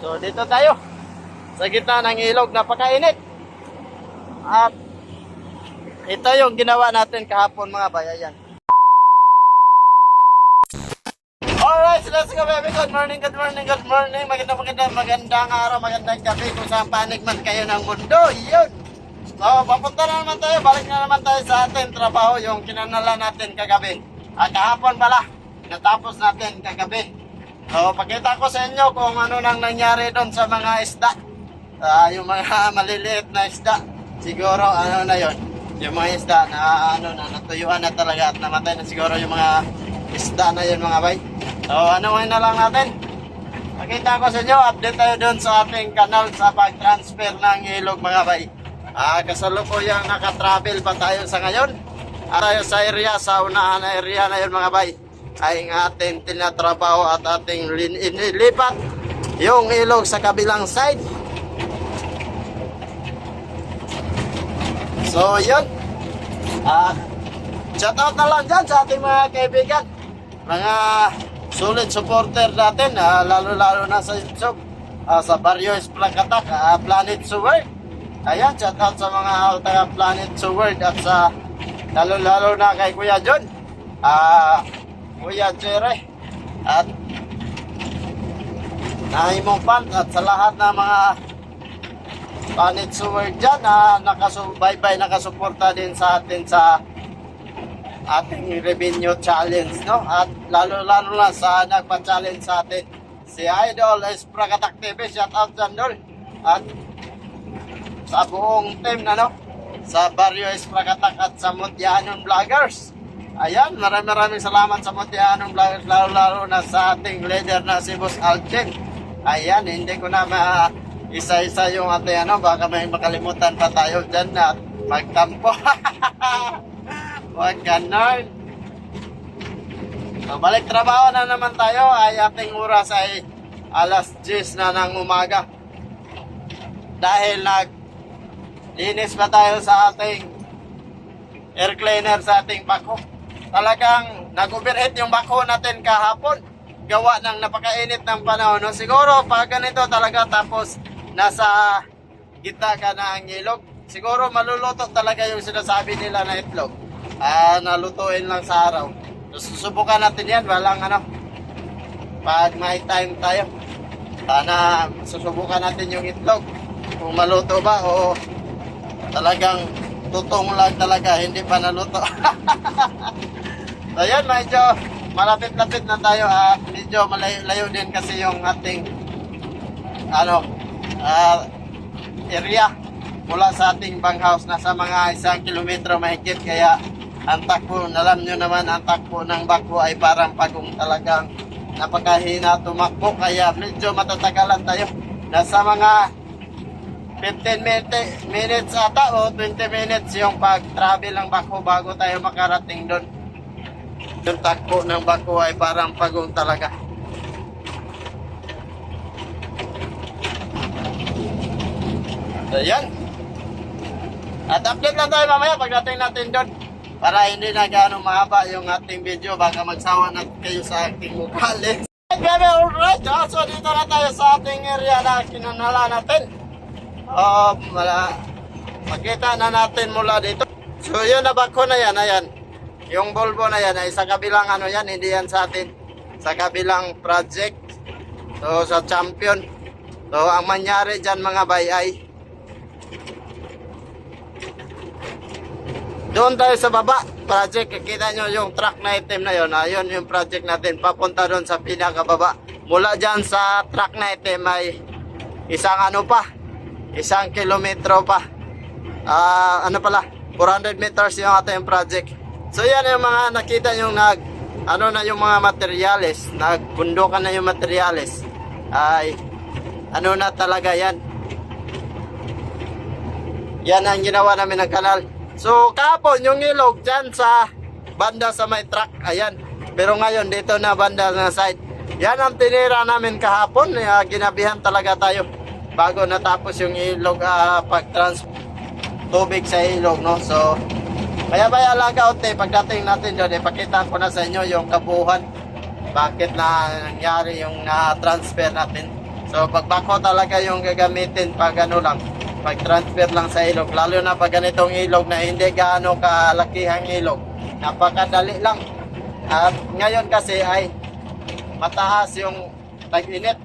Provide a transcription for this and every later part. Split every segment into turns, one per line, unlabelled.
So dito tayo sa gitna ng ilog, napakainit. At ito yung ginawa natin kahapon mga bayayan. Alright, so let's go baby. Good morning, good morning, good morning. Magandang magandang magandang araw, magandang gabi kung saan panig man kayo ng mundo. Yun. So, papunta na naman tayo. Balik na naman tayo sa ating trabaho, yung kinanala natin kagabi. At kahapon pala, natapos natin kagabi. So, pakita ko sa inyo kung ano nang nangyari doon sa mga isda. Ah, yung mga maliliit na isda. Siguro, ano na yon Yung mga isda na, ano, na natuyuan na talaga at namatay na siguro yung mga isda na yun mga bay. So, ano ngayon na lang natin? Pakita ko sa inyo, update tayo doon sa ating kanal sa pag-transfer ng ilog mga bay. Ah, kasalukuyang nakatravel pa tayo sa ngayon. At tayo sa area, sa unahan na area na yun mga bay, ay ating tinatrabaho at ating inilipat yung ilog sa kabilang side. So, yun. Ah, shout out na lang dyan sa ating mga kaibigan. Mga solid supporter natin, ah, lalo-lalo na sa YouTube. ah, sa Barrio Esplacatak, ah, Planet Sword. Ayan, shout out sa mga taga Planet Sword at sa lalo-lalo na kay Kuya John. Ah, Kuya Jerry. At Naimong Pan at sa lahat ng mga Planet Sword dyan na nakasubaybay, nakasuporta din sa atin sa ating revenue challenge, no? At lalo-lalo na sa nagpa-challenge sa atin, si Idol Esprakatak TV, shout out dyan doon. At sa buong team, ano? Sa Barrio Esprakatak at sa Mutyanon Vloggers. Ayan, maraming maraming salamat sa Mutyanon Vloggers, lalo-lalo na sa ating leader na si Boss Aljen. Ayan, hindi ko na ma isa-isa yung ating ano, baka may makalimutan pa tayo dyan at magtampo. Huwag ganon. So, balik trabaho na naman tayo ay ating oras ay alas 10 na ng umaga. Dahil nag linis pa tayo sa ating air cleaner sa ating bako. Talagang nag-overheat yung bako natin kahapon. Gawa ng napakainit ng panahon. No? Siguro pag ganito talaga tapos nasa gitna ka na ang ilog, siguro maluluto talaga yung sinasabi nila na itlog. Ah, nalutuin lang sa araw. Susubukan natin yan, walang ano. Pag may time tayo, sana susubukan natin yung itlog. Kung maluto ba o talagang tutong lang talaga, hindi pa naluto. so yan, medyo malapit-lapit na tayo at medyo malayo din kasi yung ating ano, ah, area mula sa ating banghouse. Nasa mga isang kilometro mahigit kaya ang takbo, alam nyo naman ang takbo ng bakbo ay parang pagong talagang napakahina tumakbo. Kaya medyo matatagalan tayo. Nasa mga 15 minutes, ata o 20 minutes yung pag-travel ng bako bago tayo makarating doon yung takbo ng bako ay parang pagong talaga Ayan. At update lang tayo mamaya pagdating natin doon. Para hindi na gaano mahaba yung ating video. Baka magsawa na kayo sa ating mukha. Let's Baby, alright. Ah, So dito na tayo sa ating area na kinanala natin. Um, wala. Makita na natin mula dito. So yun na bako na yan. Ayan. Yung bulbo na yan ay sa kabilang ano yan. Hindi yan sa atin. Sa kabilang project. So sa champion. So ang mangyari dyan mga bay ay Doon tayo sa baba, project, kita nyo yung truck na item na yon. Ayun yung project natin, papunta doon sa pinakababa. Mula dyan sa truck na item ay isang ano pa, isang kilometro pa. Ah, ano pala, 400 meters yung ating project. So yan yung mga nakita yung nag, ano na yung mga materyales, nagbundukan na yung materyales. Ay, ano na talaga yan. Yan ang ginawa namin ng kanal. So, kahapon yung ilog dyan sa banda sa may truck. Ayan. Pero ngayon, dito na banda na side. Yan ang tinira namin kahapon. Uh, ginabihan talaga tayo bago natapos yung ilog uh, pag-trans tubig sa ilog, no? So, kaya ba lang kaunti, pagdating natin doon, ipakita ko na sa inyo yung kabuuan. Bakit na nangyari yung na-transfer natin So pagbako talaga yung gagamitin pag ano lang, pag transfer lang sa ilog. Lalo na pag ganitong ilog na hindi gaano kalakihang ilog. Napakadali lang. At ngayon kasi ay mataas yung tag-init.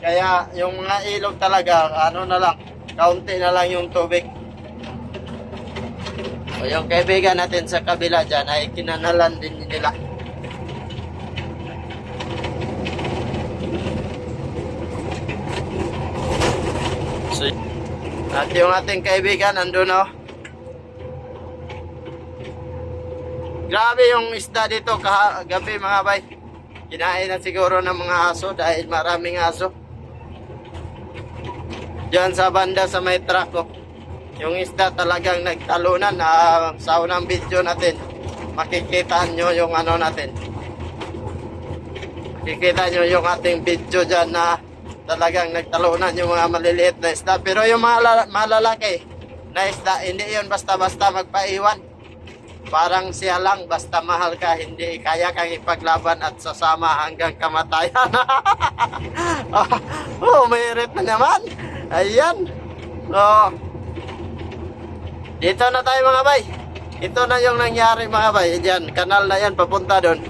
Kaya yung mga ilog talaga, ano na lang, kaunti na lang yung tubig. O yung kaibigan natin sa kabila dyan ay kinanalan din nila. So, at yung ating kaibigan nandun oh. Grabe yung isda dito kagabi mga bay. Kinain na siguro ng mga aso dahil maraming aso. Diyan sa banda sa may truck oh. Yung isda talagang nagtalunan na sa unang video natin. Makikita nyo yung ano natin. Makikita nyo yung ating video dyan na talagang nagtalunan yung mga maliliit na isda. Pero yung mga la- malalaki na isda, hindi yun basta-basta magpaiwan. Parang siya lang, basta mahal ka, hindi kaya kang ipaglaban at sasama hanggang kamatayan. oh, oh, may rep na naman. Ayan. Oh. Dito na tayo mga bay. Ito na yung nangyari mga bay. Diyan, kanal na yan papunta doon.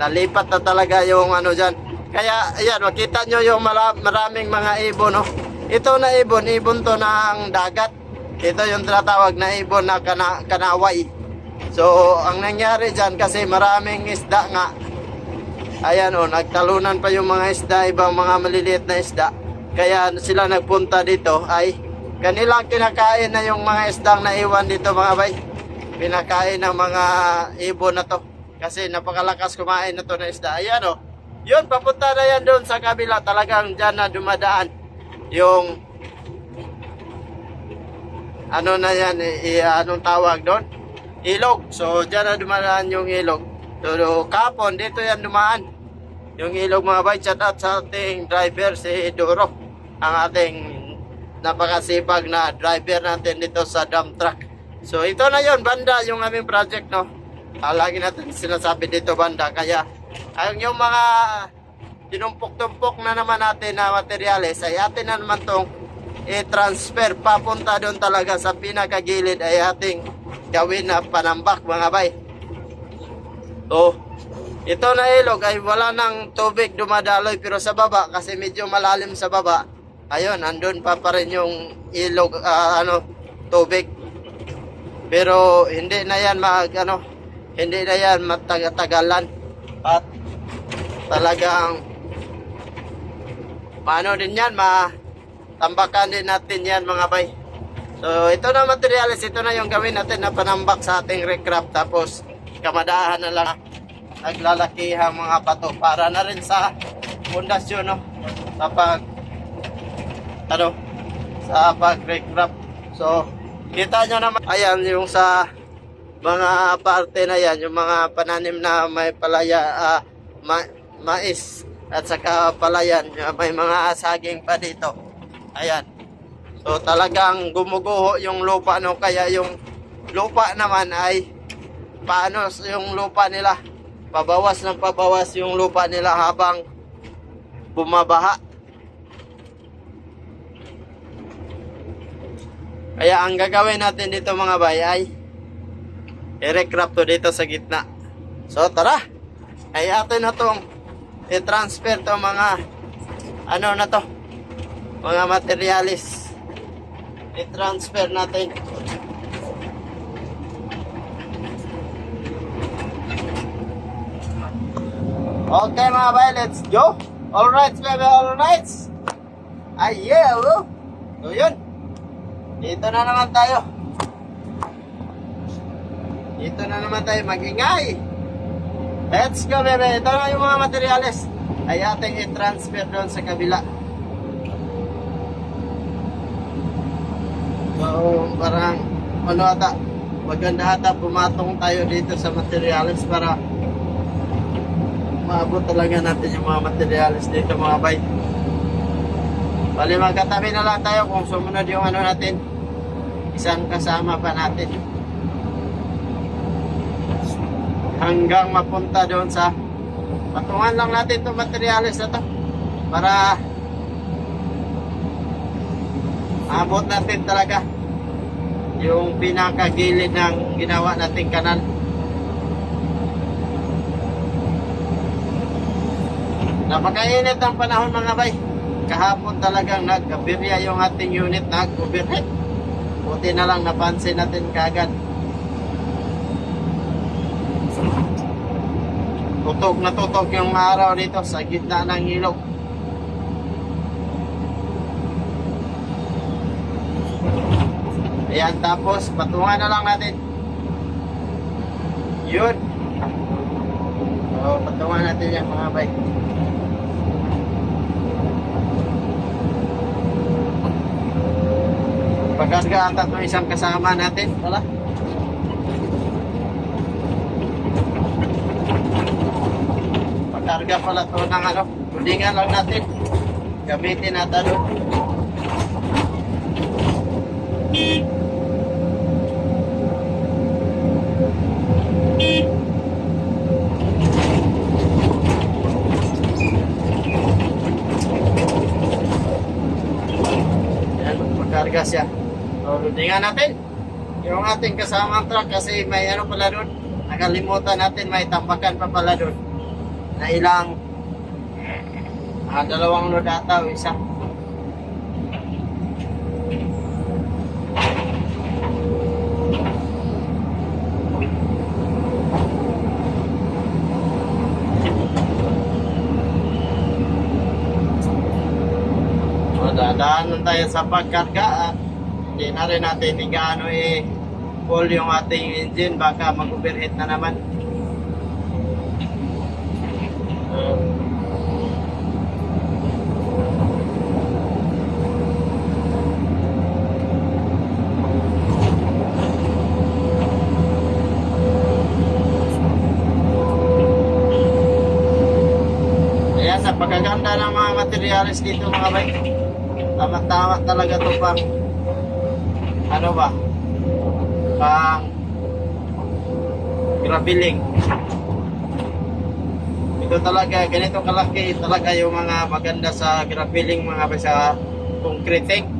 Nalipat na talaga yung ano dyan. Kaya, ayan, makita nyo yung mara- maraming mga ibon, no? Ito na ibon, ibon to ng dagat. Ito yung tinatawag na ibon na kana, kanaway. So, ang nangyari dyan kasi maraming isda nga. Ayan o, nagtalunan pa yung mga isda, ibang mga maliliit na isda. Kaya sila nagpunta dito ay kanilang kinakain na yung mga isdang naiwan dito mga bay. Pinakain ng mga ibon na to. Kasi napakalakas kumain na to na isda. Ayan o. Yun, papunta na yan doon sa kabila. Talagang dyan na dumadaan. Yung ano na yan, i, anong tawag doon? Ilog. So, dyan na dumadaan yung ilog. So, kapon, dito yan dumaan. Yung ilog mga bay, shout out sa ating driver si Duro. Ang ating napakasipag na driver natin dito sa dump truck. So, ito na yon banda, yung aming project, no? Ah, lagi natin sinasabi dito banda. Kaya, ang yung mga tinumpok-tumpok na naman natin na materyales ay atin na naman tong i-transfer papunta doon talaga sa pinakagilid ay ating gawin na panambak mga bay. So, ito na ilog ay wala nang tubig dumadaloy pero sa baba kasi medyo malalim sa baba. Ayun, andun pa pa rin yung ilog ah, ano tubig. Pero hindi na yan mag ano, hindi na yan matagatagalan. At talagang paano din yan ma tambakan din natin yan mga bay. So ito na materials, ito na yung gawin natin na panambak sa ating recraft tapos kamadahan na lang naglalakihang mga bato para na rin sa pundasyon no sa pag ano sa pag recraft. So kita nyo naman ayan yung sa mga parte na yan, yung mga pananim na may palaya, ah, ma- mais at saka palayan, may mga saging pa dito. Ayan. So talagang gumuguho yung lupa no kaya yung lupa naman ay paano yung lupa nila pabawas ng pabawas yung lupa nila habang bumabaha. Kaya ang gagawin natin dito mga bay ay i-recraft to dito sa gitna. So tara, ay atin na tong i-transfer to mga ano na to, mga materialis. I-transfer natin. Okay mga bay, let's go. Alright, baby, alright. Ay, yeah, oh. So yun. Dito na naman tayo. Dito na naman tayo magingay. Let's go, bebe. Ito na yung mga materyales. Ay ating i-transfer doon sa kabila. So, parang ano ata, maganda ata pumatong tayo dito sa materials para maabot talaga natin yung mga materials dito mga bay. Bali magkatabi na lang tayo kung sumunod yung ano natin. Isang kasama pa natin. Hanggang mapunta doon sa patungan lang natin itong materials na to para Maabot natin talaga yung pinakagilid ng ginawa nating kanal. Napakainit ang panahon mga bay. Kahapon talagang nagkabirya yung ating unit nag-overheat. Buti na lang napansin natin kagad. Tutok na tutok yung araw dito sa gitna ng ilog. Ayan, tapos patungan na lang natin. Yun. So, patungan natin yan mga bay. Pagkarga ang tatlo isang kasama natin. Wala. Pagkarga pala to ng ano. Tulingan lang natin. Gamitin natin. ano. Yan, magkarga siya. So, loadingan natin. Yung ating kasamang truck kasi may ano pala doon. Nakalimutan natin, may tambakan pa pala doon. Na ilang ah, dalawang load ata o isa. O, dadaan tayo sa pagkarga at hindi na rin natin igaano eh full yung ating engine baka mag-overheat na naman. Ayan, napakaganda ng mga materials dito mga bay. Tama-tama talaga to pang ano ba? Pang grabiling. Ito talaga, ganito kalaki talaga yung mga maganda sa grabiling mga sa concreting.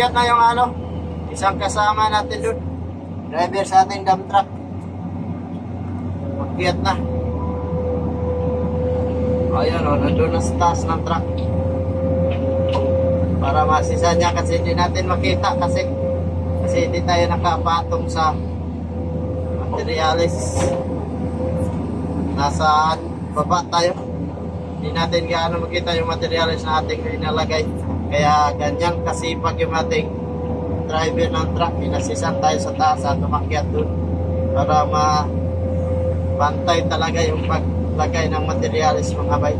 Umakyat na yung ano, isang kasama natin doon. Driver sa ating dump truck. Umakyat na. Ayun o, nandun na sa ng truck. Para masisa niya kasi hindi natin makita kasi kasi hindi tayo nakapatong sa materialis. Nasa baba tayo. Hindi natin gaano makita yung materialis na ating inalagay. Kaya ganyan kasipag yung ating driver ng truck. Inasisan tayo sa taas at umakyat dun para ma bantay talaga yung paglagay ng materialis mga bay.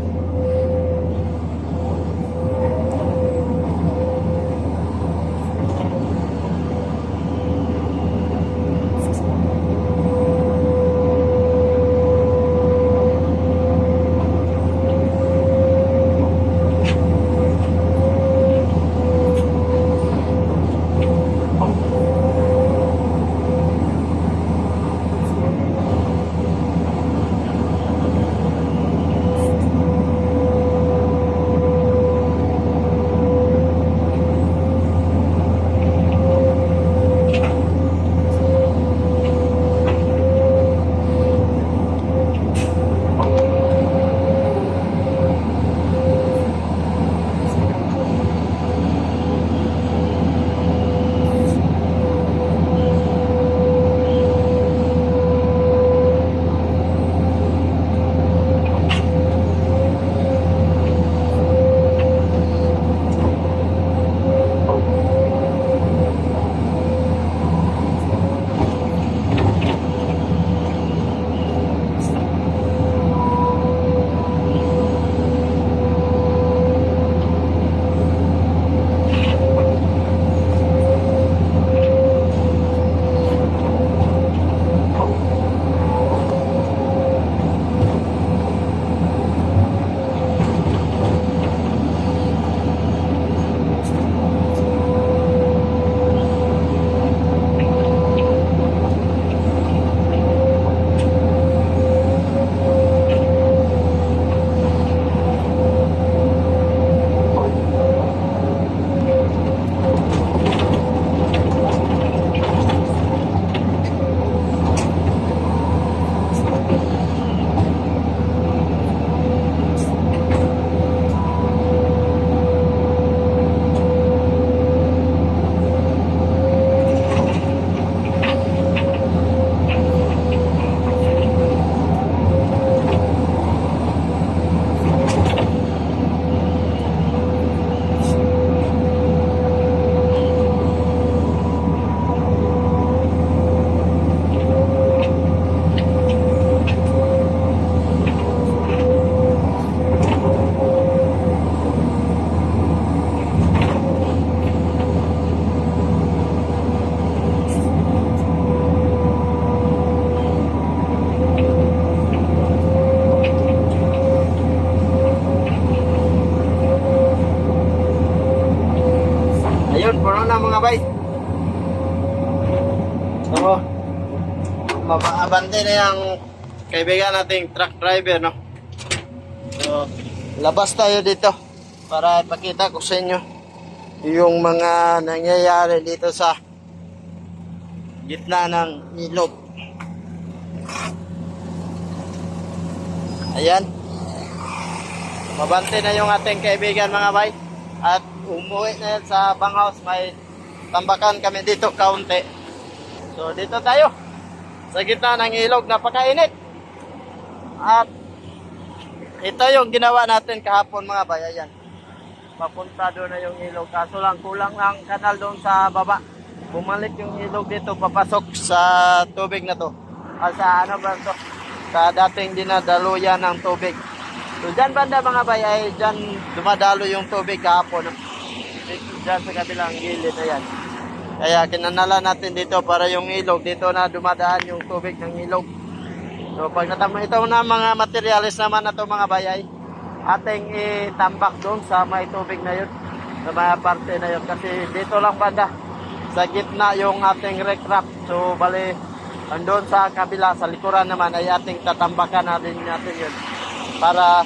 Na yung kaibigan nating truck driver, no? So, labas tayo dito para ipakita ko sa inyo yung mga nangyayari dito sa gitna ng ilog. Ayan. Mabante na yung ating kaibigan mga bay. At umuwi na yan sa banghouse. May tambakan kami dito kaunti. So dito tayo. Sa gitna ng ilog. Napakainit. At ito yung ginawa natin kahapon mga bay. Ayan. Papunta doon na yung ilog. Kaso lang kulang ang kanal doon sa baba. Bumalik yung ilog dito papasok sa tubig na to. Ah, sa ano ba to? Sa dating dinadaluyan ng tubig. So dyan banda mga bay ay dyan dumadalo yung tubig kahapon. Dyan sa kabilang gilid na yan. Kaya kinanala natin dito para yung ilog dito na dumadaan yung tubig ng ilog. So pag natama ito na mga materialis naman na to mga bayay, ating itambak doon sa may tubig na yun. Sa mga parte na yun. Kasi dito lang banda sa gitna yung ating recrap. So bali andun sa kabila sa likuran naman ay ating tatambakan natin natin yun para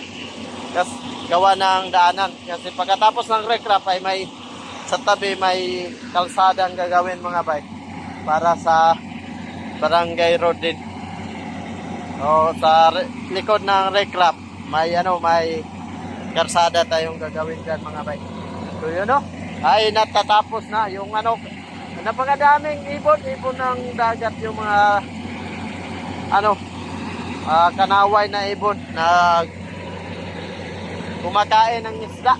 kas, gawa ng daanan. Kasi pagkatapos ng recrap ay may sa tabi may kalsada ang gagawin mga bike para sa barangay road din. O sa likod ng recrap may ano may kalsada tayong gagawin dyan mga bike. So yun no, ay natatapos na yung ano napakadaming ibon, ibon ng dagat yung mga ano ah, kanaway na ibon na kumakain ng isda.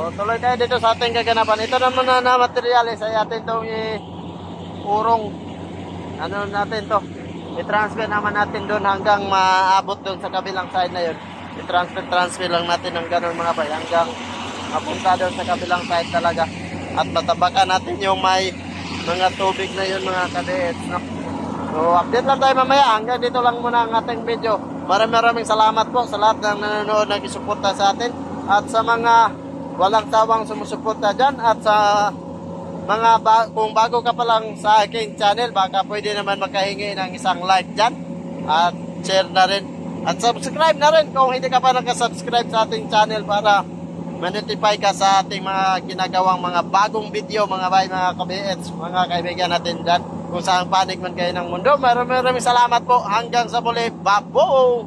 O, tuloy tayo dito sa ating kaganapan. Ito naman na, na materialis ay atin itong urong ano natin to? I-transfer naman natin doon hanggang maabot doon sa kabilang side na yun. I-transfer transfer lang natin ng ganun mga bay hanggang mapunta doon sa kabilang side talaga. At matabakan natin yung may mga tubig na yun mga kadets no? so update lang tayo mamaya. Hanggang dito lang muna ang ating video. Maraming maraming salamat po sa lahat ng nanonood nagsusuporta sa atin. At sa mga walang tawang sumusuporta dyan at sa mga ba- kung bago ka pa lang sa aking channel, baka pwede naman makahingi ng isang like dyan at share na rin at subscribe na rin kung hindi ka pa nakasubscribe sa ating channel para ma-notify ka sa ating mga ginagawang mga bagong video mga bay, mga kabits, mga kaibigan natin dyan kung saan panig man kayo ng mundo. Maraming maraming salamat po. Hanggang sa muli. Babo!